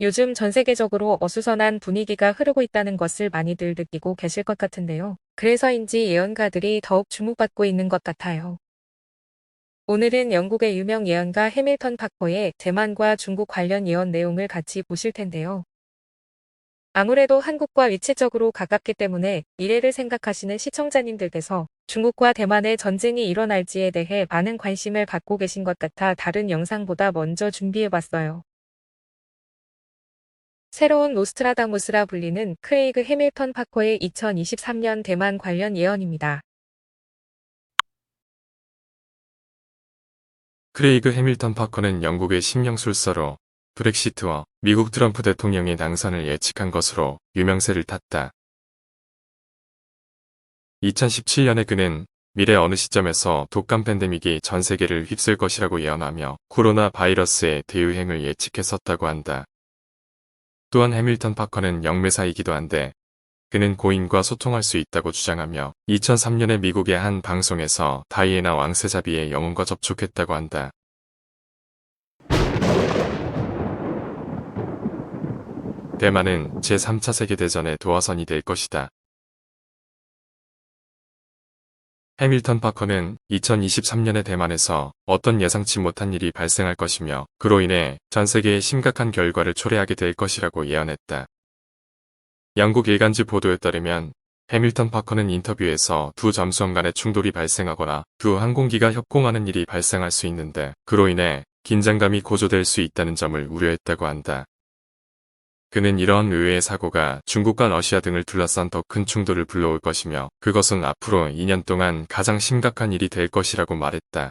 요즘 전 세계적으로 어수선한 분위기가 흐르고 있다는 것을 많이들 느끼고 계실 것 같은데요. 그래서인지 예언가들이 더욱 주목받고 있는 것 같아요. 오늘은 영국의 유명 예언가 해밀턴 파커의 대만과 중국 관련 예언 내용을 같이 보실 텐데요. 아무래도 한국과 위치적으로 가깝기 때문에 미래를 생각하시는 시청자님들께서 중국과 대만의 전쟁이 일어날지에 대해 많은 관심을 갖고 계신 것 같아 다른 영상보다 먼저 준비해봤어요. 새로운 노스트라다무스라 불리는 크레이그 해밀턴 파커의 2023년 대만 관련 예언입니다. 크레이그 해밀턴 파커는 영국의 신명술사로 브렉시트와 미국 트럼프 대통령의 당선을 예측한 것으로 유명세를 탔다. 2017년에 그는 미래 어느 시점에서 독감 팬데믹이 전 세계를 휩쓸 것이라고 예언하며 코로나 바이러스의 대유행을 예측했었다고 한다. 또한 해밀턴 파커는 영매사이기도 한데 그는 고인과 소통할 수 있다고 주장하며 2003년에 미국의 한 방송에서 다이애나 왕세자비의 영혼과 접촉했다고 한다. 대만은 제3차 세계대전의 도화선이 될 것이다. 해밀턴 파커는 2023년에 대만에서 어떤 예상치 못한 일이 발생할 것이며 그로 인해 전 세계에 심각한 결과를 초래하게 될 것이라고 예언했다. 영국 일간지 보도에 따르면 해밀턴 파커는 인터뷰에서 두 잠수함 간의 충돌이 발생하거나 두 항공기가 협공하는 일이 발생할 수 있는데 그로 인해 긴장감이 고조될 수 있다는 점을 우려했다고 한다. 그는 이러한 의외의 사고가 중국과 러시아 등을 둘러싼 더 큰 충돌을 불러올 것이며 그것은 앞으로 2년 동안 가장 심각한 일이 될 것이라고 말했다.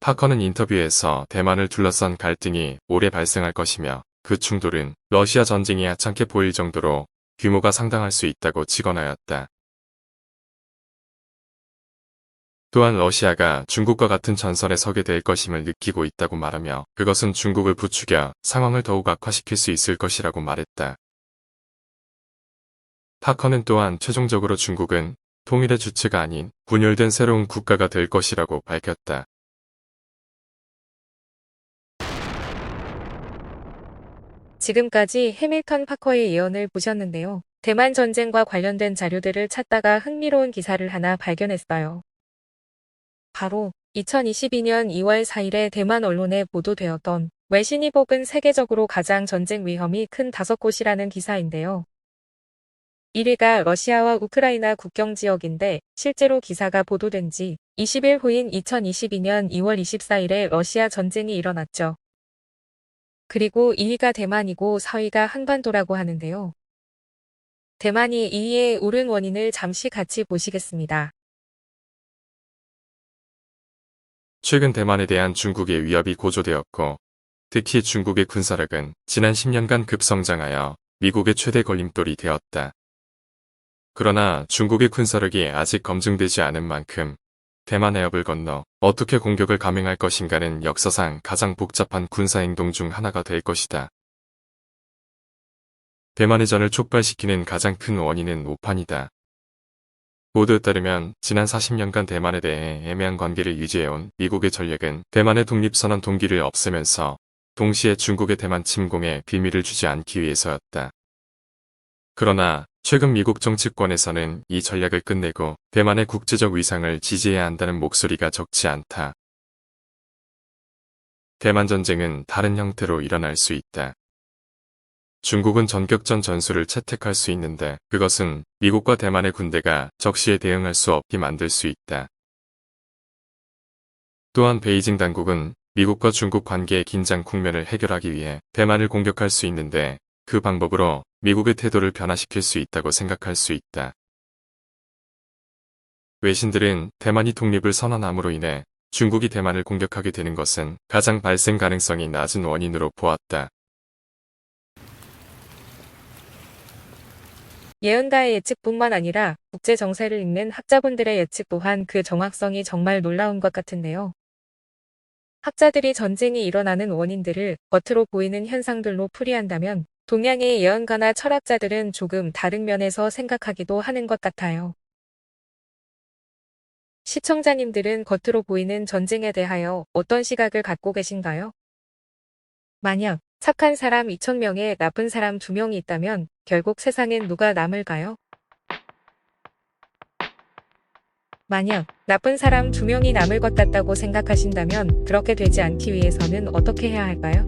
파커는 인터뷰에서 대만을 둘러싼 갈등이 오래 발생할 것이며 그 충돌은 러시아 전쟁이 하찮게 보일 정도로 규모가 상당할 수 있다고 직언하였다. 또한 러시아가 중국과 같은 전선에 서게 될 것임을 느끼고 있다고 말하며 그것은 중국을 부추겨 상황을 더욱 악화시킬 수 있을 것이라고 말했다. 파커는 또한 최종적으로 중국은 통일의 주체가 아닌 분열된 새로운 국가가 될 것이라고 밝혔다. 지금까지 해밀턴 파커의 예언을 보셨는데요. 대만 전쟁과 관련된 자료들을 찾다가 흥미로운 기사를 하나 발견했어요. 바로 2022년 2월 4일에 대만 언론에 보도되었던 외신이 뽑은 세계적으로 가장 전쟁 위험이 큰 다섯 곳이라는 기사인데요. 1위가 러시아와 우크라이나 국경 지역인데 실제로 기사가 보도된 지 20일 후인 2022년 2월 24일에 러시아 전쟁이 일어났죠. 그리고 2위가 대만이고 4위가 한반도라고 하는데요. 대만이 2위에 오른 원인을 잠시 같이 보시겠습니다. 최근 대만에 대한 중국의 위협이 고조되었고 특히 중국의 군사력은 지난 10년간 급성장하여 미국의 최대 걸림돌이 되었다. 그러나 중국의 군사력이 아직 검증되지 않은 만큼 대만 해협을 건너 어떻게 공격을 감행할 것인가는 역사상 가장 복잡한 군사행동 중 하나가 될 것이다. 대만의 전을 촉발시키는 가장 큰 원인은 오판이다. 보도에 따르면 지난 40년간 대만에 대해 애매한 관계를 유지해온 미국의 전략은 대만의 독립선언 동기를 없애면서 동시에 중국의 대만 침공에 비밀을 주지 않기 위해서였다. 그러나 최근 미국 정치권에서는 이 전략을 끝내고 대만의 국제적 위상을 지지해야 한다는 목소리가 적지 않다. 대만 전쟁은 다른 형태로 일어날 수 있다. 중국은 전격전 전술을 채택할 수 있는데 그것은 미국과 대만의 군대가 적시에 대응할 수 없게 만들 수 있다. 또한 베이징 당국은 미국과 중국 관계의 긴장 국면을 해결하기 위해 대만을 공격할 수 있는데 그 방법으로 미국의 태도를 변화시킬 수 있다고 생각할 수 있다. 외신들은 대만이 독립을 선언함으로 인해 중국이 대만을 공격하게 되는 것은 가장 발생 가능성이 낮은 원인으로 보았다. 예언가의 예측뿐만 아니라 국제 정세를 읽는 학자분들의 예측 또한 그 정확성이 정말 놀라운 것 같은데요. 학자들이 전쟁이 일어나는 원인들을 겉으로 보이는 현상들로 풀이한다면 동양의 예언가나 철학자들은 조금 다른 면에서 생각하기도 하는 것 같아요. 시청자님들은 겉으로 보이는 전쟁에 대하여 어떤 시각을 갖고 계신가요? 만약 착한 사람 2,000명에 나쁜 사람 2명이 있다면 결국 세상엔 누가 남을까요? 만약 나쁜 사람 2명이 남을 것 같다고 생각하신다면 그렇게 되지 않기 위해서는 어떻게 해야 할까요?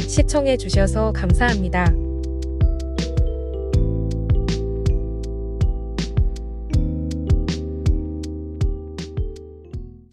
시청해 주셔서 감사합니다.